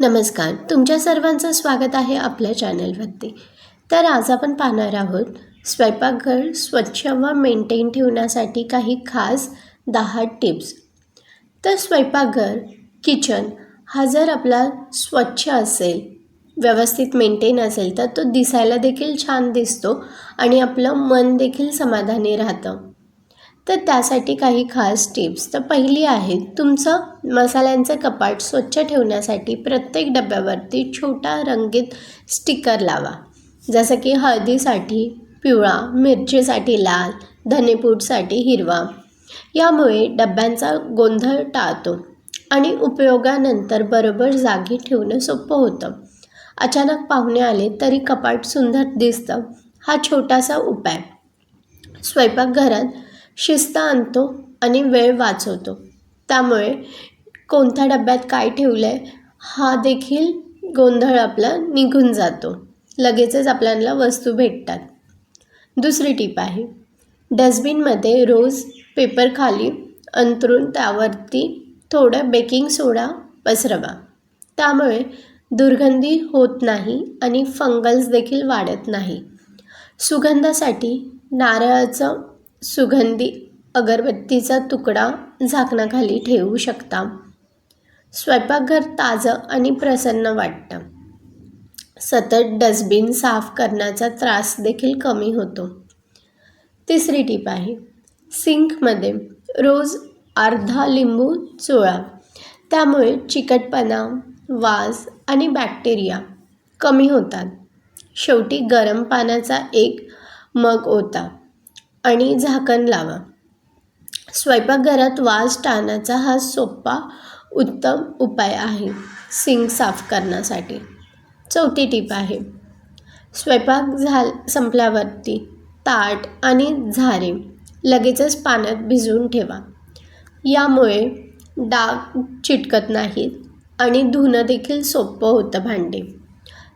नमस्कार. तुमच्या सर्वांचं स्वागत आहे आपल्या चॅनलवरती. तर आज आपण पाहणार आहोत स्वयंपाकघर स्वच्छ व मेंटेन ठेवण्यासाठी काही खास दहा टिप्स तर स्वयंपाकघर किचन हा जर आपला स्वच्छ असेल व्यवस्थित मेंटेन असेल तर तो दिसायला देखील छान दिसतो आणि आपलं मन देखील समाधानी राहतं. तर त्यासाठी काही खास टिप्स तर पहिली आहे तुमचं मसाल्यांचं कपाट स्वच्छ ठेवण्यासाठी प्रत्येक डब्यावरती छोटा रंगीत स्टिकर लावा. जसं की हळदीसाठी पिवळा मिरचीसाठी लाल धनेपूडसाठी हिरवा. यामुळे डब्यांचा गोंधळ टाळतो आणि उपयोगानंतर बरोबर जागी ठेवणं सोपं होतं. अचानक पाहुणे आले तरी कपाट सुंदर दिसतं हा छोटासा उपाय. स्वयंपाकघरात शिस्त आणतो आणि वेळ वाचवतो. त्यामुळे कोणत्या डब्यात काय ठेवलं आहे हा देखील गोंधळ आपला निघून जातो. लगेचच आपल्याला वस्तू भेटतात. दुसरी टीप आहे. डस्टबिनमध्ये रोज पेपर खाली अंतरून त्यावरती थोडं बेकिंग सोडा पसरवा. त्यामुळे दुर्गंधी होत नाही आणि फंगल्स देखील वाढत नाही. सुगंधासाठी नारळाचं सुगंधी अगरबत्तीचा तुकडा झाकणाखाली ठेवू शकता. स्वयंपाकघर ताजं आणि प्रसन्न वाटतं. सतत डस्टबिन साफ करण्याचा त्रास देखील कमी होतो. तिसरी टीप आहे सिंकमध्ये रोज अर्धा लिंबू चोळा. त्यामुळे चिकटपणा वास आणि बॅक्टेरिया कमी होतात. शेवटी गरम पाण्याचा एक मग होता. आणि झाकण लावा. स्वयंपाकघरात वास टाळण्याचा हा सोपा उत्तम उपाय आहे. सिंक साफ करण्यासाठी. चौथी टीप आहे. स्वयंपाक झाल संपल्यावरती ताट आणि झारे लगेचच पाण्यात भिजवून ठेवा. यामुळे डाग चिटकत नाहीत आणि धुणं देखील सोपं होतं भांडे.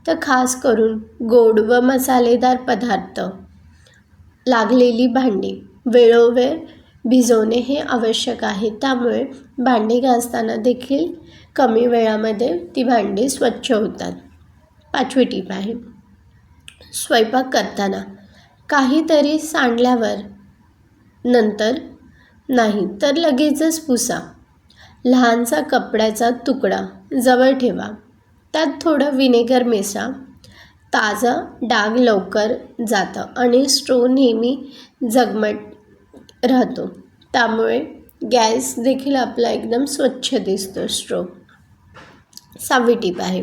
तर खास करून गोड व मसालेदार पदार्थ लागलेली भांडी. वेळोवेळ भिजवणे हे आवश्यक आहे. त्यामुळे भांडी घासताना देखील कमी वेळामध्ये ती भांडी स्वच्छ होतात. पाचवी टीप आहे. स्वयंपाक करताना काहीतरी सांडल्यावर नंतर नाही तर लगेचच पुसा. लहानसा कपड्याचा तुकडा जवळ ठेवा. त्यात थोडं विनेगर मिसळा. ताजा डाग लवकर जातं आणि स्टो नेहमी झगमट राहतो. त्यामुळे गॅस देखील आपला एकदम स्वच्छ दिसतो स्ट्रो. सहावी टीप आहे.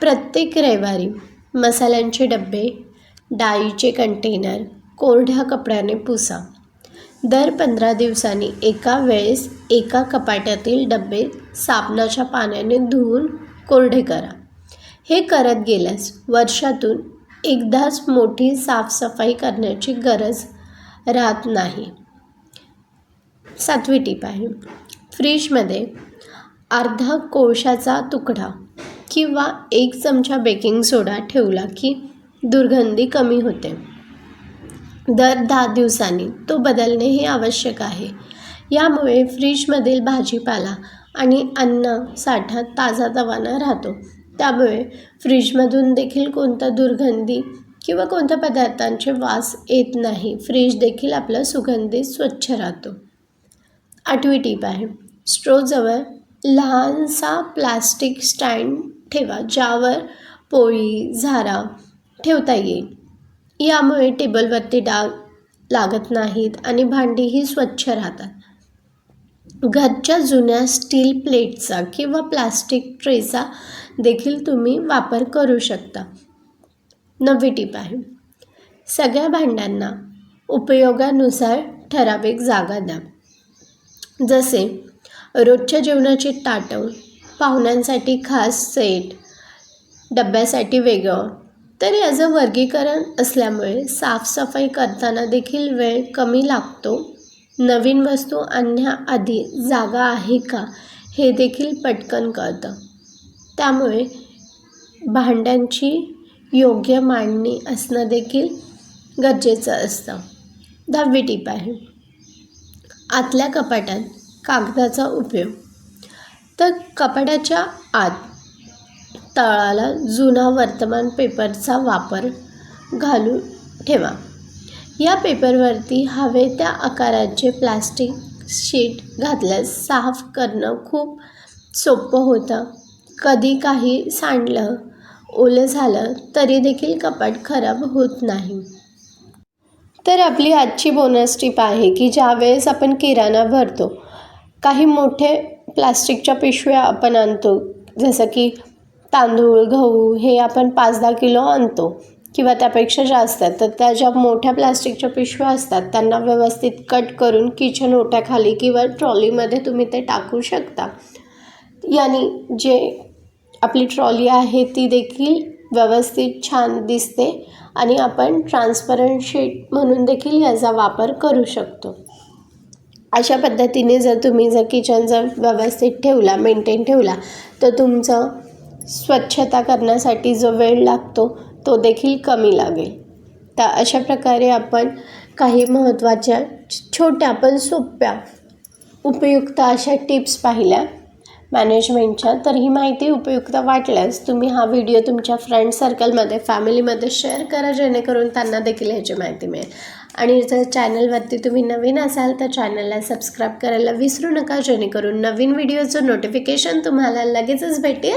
प्रत्येक रविवारी मसाल्यांचे डबे डाळीचे कंटेनर कोरड्या कपड्याने पुसा. दर पंधरा दिवसांनी एका वेळेस एका कपाट्यातील डबे साबणाच्या पाण्याने धुवून कोरडे करा. हे करत गेल्यास वर्षातून एकदाच मोठी साफसफाई करण्याची गरज राहत नाही. सातवी टीप आहे. फ्रीजमध्ये अर्धा कोळशाचा तुकडा किंवा एक चमचा बेकिंग सोडा ठेवला की दुर्गंधी कमी होते. दर दहा दिवसांनी तो बदलणे हे आवश्यक आहे. यामुळे फ्रीजमधील भाजीपाला आणि अन्न साठा ताजा तवाना राहतो. त्यामुळे फ्रीजमधून देखील कोणता दुर्गंधी किंवा कोणत्या पदार्थांचे वास येत नाही. फ्रीज देखील आपला सुगंधित स्वच्छ राहतो. आठवी टीप आहे. स्ट्रोजवळ लहानसा प्लास्टिक स्टँड ठेवा ज्यावर पोळी झारा ठेवता येईल. यामुळे टेबलवरती डाग लागत नाहीत आणि भांडीही स्वच्छ राहतात. घरच्या जुन्या स्टील प्लेटचा किंवा प्लास्टिक ट्रेचा देखील तुम्ही वापर करू शकता. नवी टीप आहे. सगळ्या भांड्यांना उपयोगानुसार ठराविक जागा द्या. जसे रोजच्या जेवणाची ताटं पाहुण्यांसाठी खास सेट डब्यासाठी वेगळं तर याचं वर्गीकरण असल्यामुळे साफसफाई करताना देखील वेळ कमी लागतो. नवीन वस्तू आणण्याआधी जागा आहे का हे देखील पटकन कळतं. त्यामुळे भांड्यांची योग्य मांडणी असणं देखील गरजेचं असतं. दहावी टीप आहे. आतल्या कपाटात कागदाचा उपयोग. तर कपाटाच्या आत तळाला जुना वर्तमान पेपरचा वापर घालून ठेवा. या पेपरवरती हवे त्या आकाराचे प्लास्टिक शीट घातल्यास साफ करणं खूप सोपं होतं. कधी काही सांडलं ओलं झालं तरी देखील कपाट खराब होत नाही. तर आपली आजची बोनस टीप आहे की ज्यावेळेस आपण किराणा भरतो काही मोठे प्लास्टिकच्या पिशव्या आपण आणतो जसं की तांदूळ गहू हे आपण पाच दहा किलो आणतो. किंवा त्यापेक्षा जास्त तर त्या ज्या मोठ्या प्लास्टिकच्या पिशव्या असतात त्यांना व्यवस्थित कट करून किचन ओट्याखाली किंवा ट्रॉलीमध्ये तुम्ही ते टाकू शकता. याने जे आपली ट्रॉली आहे ती देखील व्यवस्थित छान दिसते आणि आपण ट्रान्सपरंट शीट म्हणून देखील याचा वापर करू शकतो. अशा पद्धतीने जर तुम्ही जर किचन जर व्यवस्थित ठेवला मेंटेन ठेवला तर तुमचं स्वच्छता करण्यासाठी जो वेळ लागतो तो देखील कमी लागेल. तर अशा प्रकारे आपण काही महत्त्वाच्या छोट्या पण सोप्या उपयुक्त अशा टिप्स पाहिल्या मॅनेजमेंटच्या तर ही माहिती उपयुक्त वाटल्यास तुम्ही हा व्हिडिओ तुमच्या फ्रेंड सर्कलमध्ये फॅमिलीमध्ये शेअर करा जेणेकरून त्यांना देखील ह्याची माहिती मिळेल. आणि जर चॅनलवरती तुम्ही नवीन असाल तर चॅनलला सबस्क्राईब करायला विसरू नका जेणेकरून नवीन व्हिडिओचं नोटिफिकेशन तुम्हाला लगेचच भेटेल.